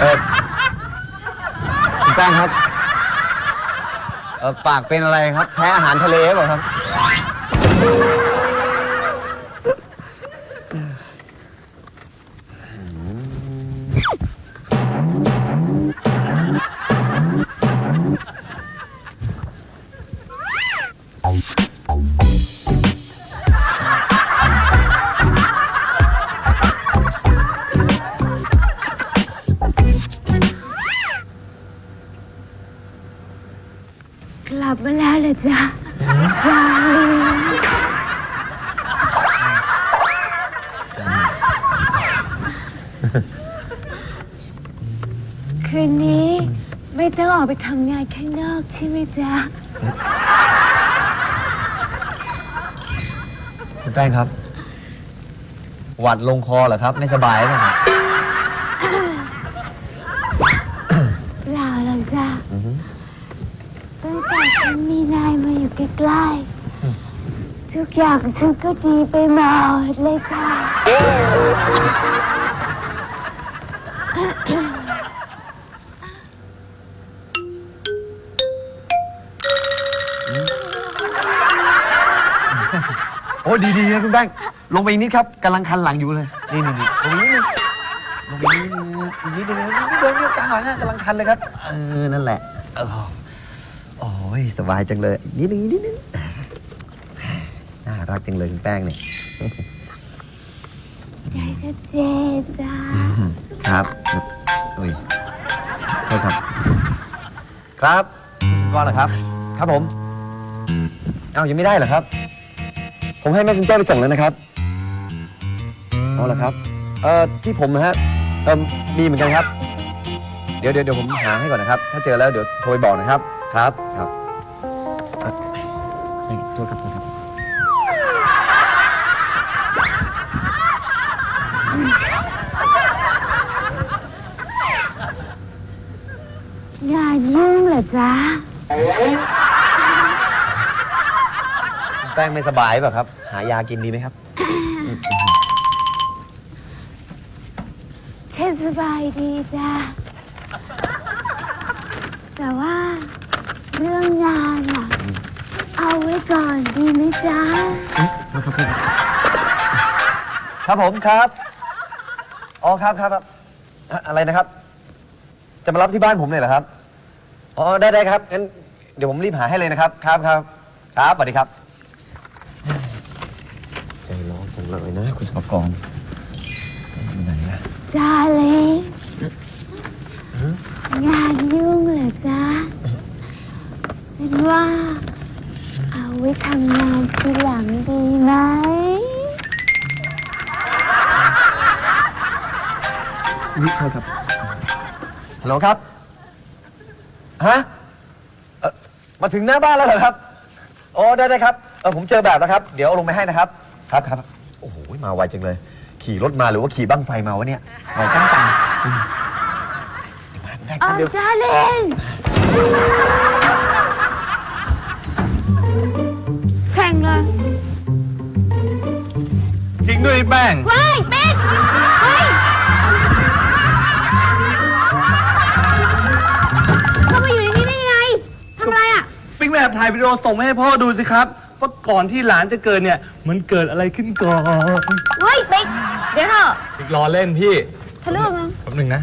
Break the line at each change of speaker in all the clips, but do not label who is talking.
เออคุณแป้งครับเออปากเป็นอะไรครับ แพ้อาหารทะเลเปล่าครับ
กลับมาแล้วเลยจ้ะดาริงคืนนี้ไม่ต้องออกไปทำงานข้างนอกใช่ไหมจ๊ะ
คุณแป้งครับ หวัดลงคอเหรอครับ ไม่สบายหรือเปล่าครับ
ฉันมีนายมาอยู่ใกล้ๆทุกอย่างฉันก็ดีไปหมดเลยจ้ะ
โอ้ดีดีนะคุณแป้งลงไปอีกนิดครับกำลังคันหลังอยู่เลย นี่นี่นี่ลงไปนิดนึงลงไปนิดนึงอีกนิดนึงนิดเดียวเนี่ยกลางหลังอะกำลังคันเลยครับ เออ นั่นแหละเออ โอ้ยสบายจังเลยอีกนิดนึงอีกนิดนึงน่ารักจังเลยคุณแป้งเนี่ย
ยายชัดเจนจ้า
ครับอุ้ยโทษครับ ครับก่อนเหรอครับ ครับผม เอ้ายังไม่ได้เหรอครับ ผมให้แม่ซินเจอร์ไปส่งแล้วนะครับเอาเหรอครับ เอ่อที่ผมนะฮะเอ่อมีเหมือนกันครับเดี๋ยวเดี๋ยวเดี๋ยวผมหาให้ก่อนนะครับ ถ้าเจอแล้วเดี๋ยวโทรไปบอกนะครับ ครับ ครับอ่อเฮ้ยโทษครับโทษครับ
งานยุ่งเหรอจ๊ะ
แป้งไม่สบายเปล่าครับ หายากินดีไหมครับ
ฉันสบายดีจ้ะ แต่ว่าเรื่องงานอะเอาไว้ก่อนดีไหมจ๊ะ
ครับผมครับ อ๋อครับครับครับอะอะไรนะครับ จะมารับที่บ้านผมเลยเหรอครับ อ๋อได้ได้ครับงั้นเดี๋ยวผมรีบหาให้เลยนะครับ ครับครับครับสวัสดีครับ ใจร้อนจังเลยนะ คุณสมกรอยู่ไหนอะ
ดาลิ วิเค
ราะห์ครับ ฮัลโหลครับ ฮะเอ่อมาถึงหน้าบ้านแล้วเหรอครับ อ๋อ ได้ได้ครับ เออผมเจอแบบแล้วครับ เดี๋ยวเอาลงไปให้นะครับ ครับครับ โอ้โห มาไวจังเลย ขี่รถมาหรือว่าขี่บั้งไฟมาวะเนี่ยไวจังจังอืมได้
เอา
เดี๋ยว
ดาลิงแข่งเลย
จริงด้วยแป้ง
ว้
ปิ๊กแบบถ่ายวิดีโอส่งมาให้พ่อดูสิครับว่าก่อนที่หลานจะเกิดเนี่ย มันเกิดอะไรขึ้นก่อน
เฮ้ยปิ๊กเดี๋ยวเถอะ
ปิ๊กรอเล่นพี่
ทะลึ่งนะ
แป๊บหนึงนะ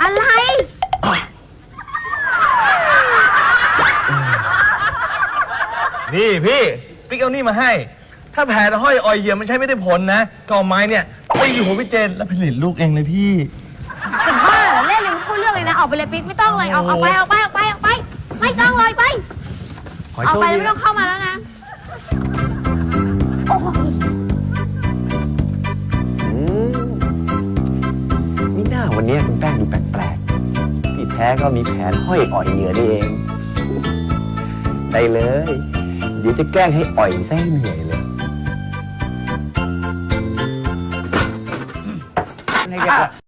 อะไร
นี่พี่ปิ๊กเอานี่มาให้ ถ้าแผนห้อยออยเหยียมมันใช้ไม่ได้ผลนะก็เอาไม้เนี่ยตีหัวพี่เจนแล้วผลิตลูกเองเลยพี่
เป็นบ้าเหรอเล่นเลยไม่พูดเรื่องเลยนะ ออกไปเลยปิ๊กไม่ต้องเลยออกออกไปออกไปออกไปออก ไปไม่ต้องเลยไป
ขอให้
ออก
โชค
ไป
ดี
ไม่ต้องเข้ามาแล้วนะโอ้ย
อืมนี่หน้าวันนี้คุณแป้งดูแปลกๆที่แท้ก็มีแผนห้อยอ่อยเหยื่อนี่เอง ได้เลย เดี๋ยวจะแกล้งให้อ่อยซะให้เหนื่อยเลย
ให้เรียบร้อย